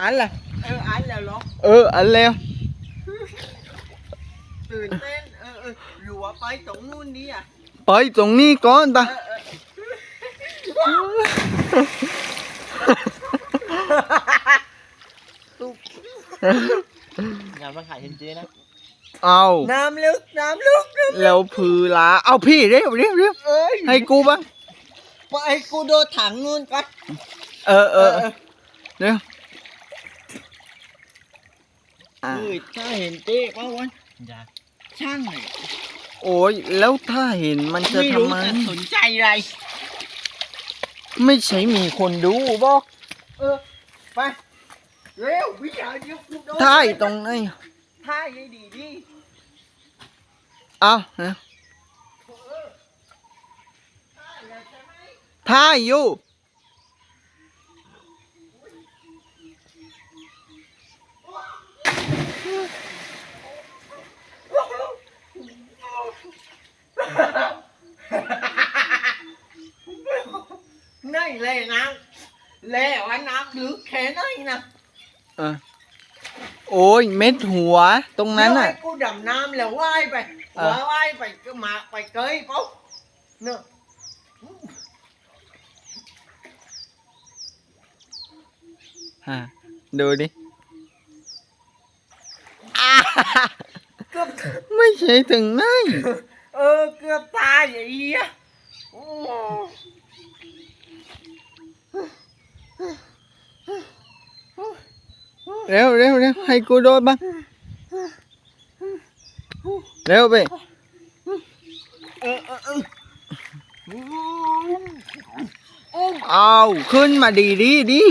อันล่ะเอออันแล้วเหรอเอออันแล้วตื่นเต้นเออเออหรือว่าไปตรงนู้นดีอะไปตรงนี้ก่อนตาเออเอองานมาขายเห็นเจ๊นะเอาน้ำลึกน้ำลึกน้ำแล้วพือลาเอาพี่เร็วเร็วเร็วเอ้ยให้กูบ้างไปกูโดนถังนู้นก่อนเออเออเออเร็ว อะเฮ้ยถ้าเห็นเจ๊ป้าวันอย่าช่างเลยโอ้ยแล้วถ้าเห็นมันจะไม่รู้ทำไมจะสนใจอะไร ไม่ใช่มีคนดูบอกเออ ไป เร็ววิชาเดียวกูโดนถ่ายตรงไหนท่ายให้ดีดีเอาเร็วเออท่ายแล้วใช่ไหมถ่ายอยู่ นี่เลยน้ำแล้วอันน้ำลึกแค่ไหนนะเออโอ้ยเม็ดหัว ตรงนั้นอะเดี๋ยวให้กูดำน้ำแล้วว่ายไปเออว่ายไปก็มาไปเกยปุ๊บเนอะฮะดูดิอ่า เกือบไม่ใช่ถึงไหนเออเกือบตายอย่างเงี้ยโอ้เร็วเร็วเร็วให้กูโดนบ้างเร็วไปเออเออเออโอ้เอาขึ้นมาดีดีดี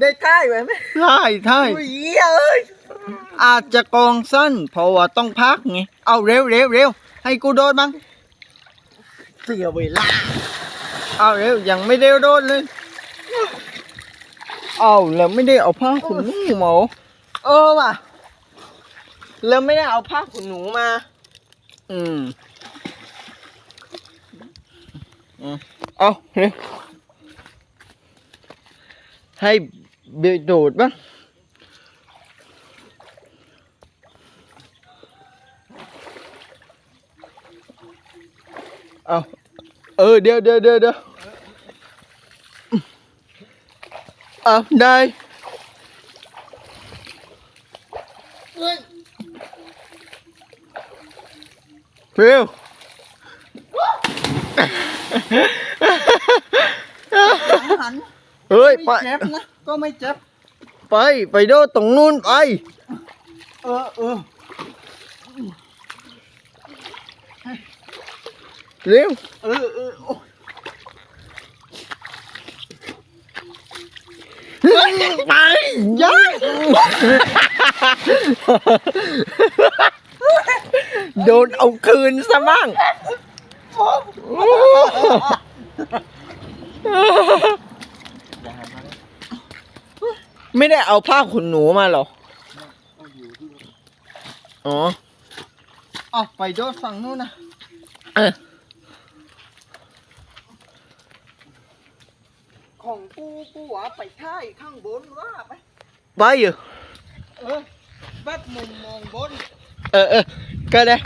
ได้ท่ายไว้ไหมใช่ใช่อุ้ยเหี้ยเอ้ยอาจจะกองสั้นเพราะว่าต้องพักไงเอาเร็วเร็วเร็วให้กูโดนบ้างเสียเวลาเอาเร็วยังไม่ได้โดนเลยเอาแล้วไม่ได้เอาผ้าขนหนูหมอเออว่ะแล้วไม่ได้เอาผ้าขนหนูมา อืม อืมเอาเร็ว ให้เบโดดบ้างเอาเออ เดี๋ยวเดี๋ยวเดี๋ยวเดี๋ยวเอาได้เฮ้ยเร็วหันเฮ้ยไป ไม่เจ็บนะก็ไม่เจ็บ ไป ไปโดดตรงนู้นไป เออเออเร็ว เออเออโอ้ไปยัยโดนเอาคืนซะบ้างอย่าหันมาเลย ไม่ได้เอาผ้าขนหนูมาเหรอ อ๋อเอาไปโดดฝั่งนู้นนะเออของกูกูว่าไปท่ายข้างบนว่าไป ไปอยู่เออแบบมุมมองบน เออเออก็ได้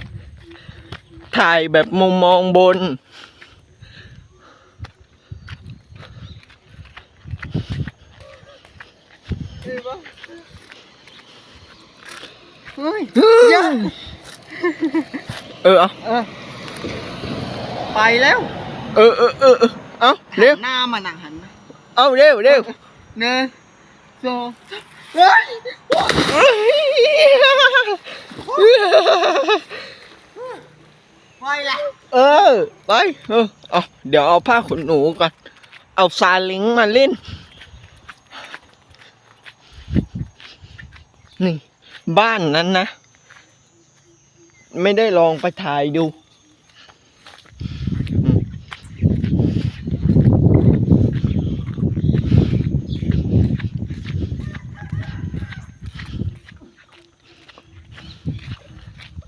ถ่ายแบบมุมมองบน ดีปะเฮ้ยยังเออเอาเออไปแล้วเออเออเออเออเอาเร็วหันหน้ามาหนังหันนะเอาเร็วเร็วหนึ่งสองเฮ้ยไปละเออไปเออเอาเดี๋ยวเอาผ้าขนหนูก่อน เอาซาเลิงมาเล่น นี่ บ้านนั้นนะ ไม่ได้ลองไปถ่ายดู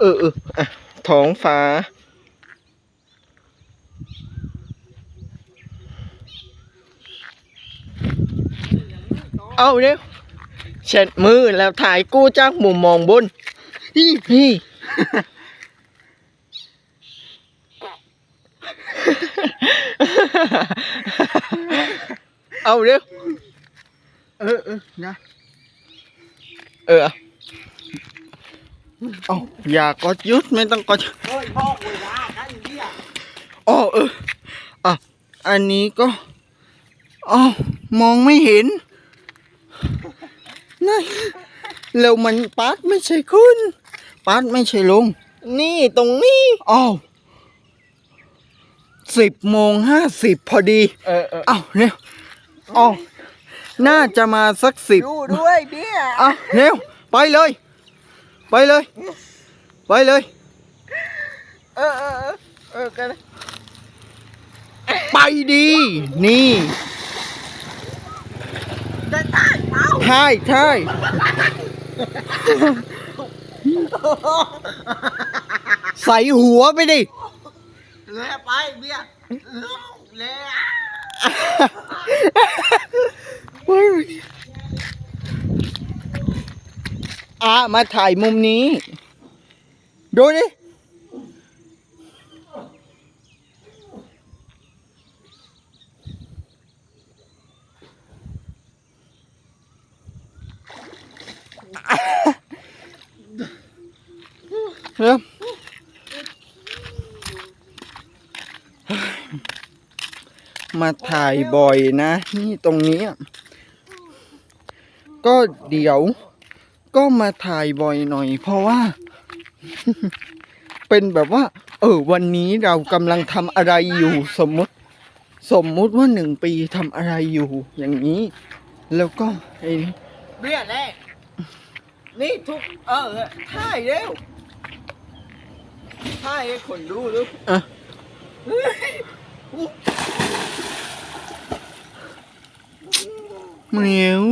เออเอออะท้องฟ้าเอาเร็ว เช็ดมือแล้วถ่ายกู้จากมุมมองบนนี่นี่เอาเร็วเออเออนะเออเอาอย่ากดยุดไม่ต้องกดเฮ้ยพ่อเวลาท่านเนี่ยอ๋อเอออะอันนี้ก็อ๋อมองไม่เห็น นั่นแล้วมันปาดไม่ใช่ขึ้นปาดไม่ใช่ลง นี่ตรงนี้อ้าวสิบโมงห้าสิบพอดีเออเอออ้าวเร็วอ๋อน่าจะมาสักสิบดูด้วยเบี้ยอะเร็วไปเลย ไปเลย ไปเลย เออเออเออเออกันไปดี นี่ ได้ตายเมา ใช่ใช่ใส่หัวไปดิแล้วไปเบี้ยแล้วอะมาถ่ายมุมนี้ ดูดิ เริ่มมาถ่ายบ่อยนะ นี่ตรงนี้อะก็เดี๋ยว ก็มาถ่ายบ่อยหน่อย เพราะว่า เป็นแบบว่า เออ วันนี้เรากำลังทำอะไรอยู่สมมติ สมมุติว่าหนึ่งปีทำอะไรอยู่อย่างนี้ แล้วก็ไอ้นี่เบี้ยแน่ นี่ทุกเออเออถ่ายเร็วถ่ายให้คนดูดูอะเหมียว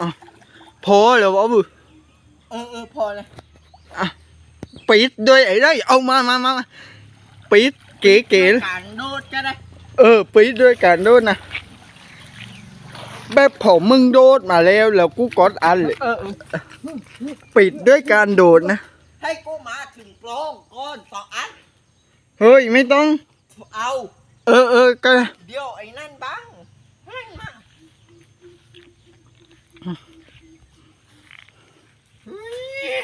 อะพอแล้ววะบุเออเออพอเลยปิดด้วยไอ้ได้เอามามามามาปิดเก๋เก๋การโดดก็ได้ เออปิดด้วยการโดดนะ แบบผมมึงโดดมาแล้วแล้วกูกดอันเลยเออเออปิดด้วยการโดดนะ ให้กูมาถึงกลองก้อนสองอัน เฮ้ย ไม่ต้อง เอา เออเออก็เดี๋ยวไอ้นั่นบ้างให้มาเฮ้ย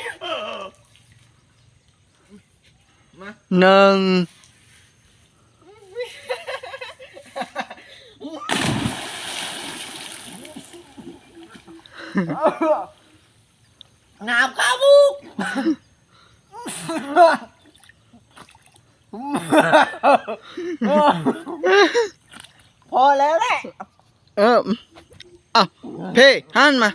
มาหนึ่ง น้ำข้าวมุกพอแล้วแหละ เอออะเพ่หันมา